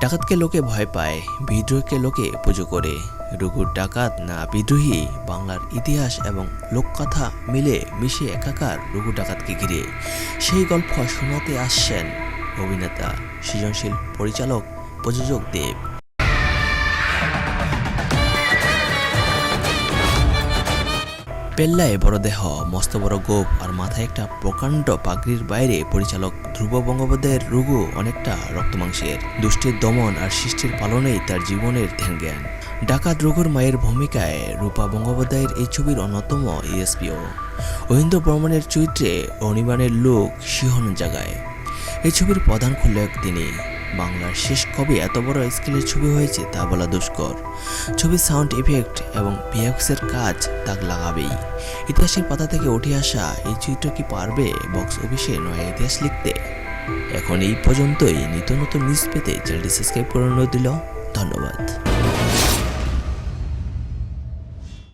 ডাকাতকে লোকে ভয় পায়, বিদ্রোহীকে লোকে পুজো করে। রঘুর ডাকাত না বিদ্রোহী, বাংলার ইতিহাস এবং লোককথা মিলে মিশে একাকার রঘু ডাকাতকে ঘিরে। সেই গল্প শোনাতে আসছেন অভিনেতা, সৃজনশীল পরিচালক প্রযোজক দেব। পেল্লায় বড় দেহ, মস্ত বড় গোপ, আর মাথায় একটা প্রকাণ্ড পাগড়ির বাইরে পরিচালক ধ্রুব বঙ্গোপাধ্যায়ের রঘু অনেকটা রক্তমাংসের। দুষ্টের দমন আর সৃষ্টির পালনেই তার জীবনের ধ্যান জ্ঞান ডাকাত রঘুর মায়ের ভূমিকায় রূপা বঙ্গোপাধ্যায়ের এই ছবির অন্যতম ইএসপিও। মহেন্দ্র বর্মনের চরিত্রে অনিবানের লোক শিহন জাগায়। এই ছবির প্রধান খলনায়ক তিনি। বাংলার শেষ কবে এত বড় স্কেলের ছবি হয়েছে তা বলা দুষ্কর। ছবির সাউন্ড ইফেক্ট এবং ভিএফএক্সের কাজ তাক লাগাবেই। ইতিহাসের পাতা থেকে উঠে আসা এই চিত্র কি পারবে বক্স অফিসে নয়া ইতিহাস লিখতে? এখন এই পর্যন্তই। নিত্য নতুন নিউজ পেতে চ্যানেলটি সাবস্ক্রাইব করে দিল ধন্যবাদ।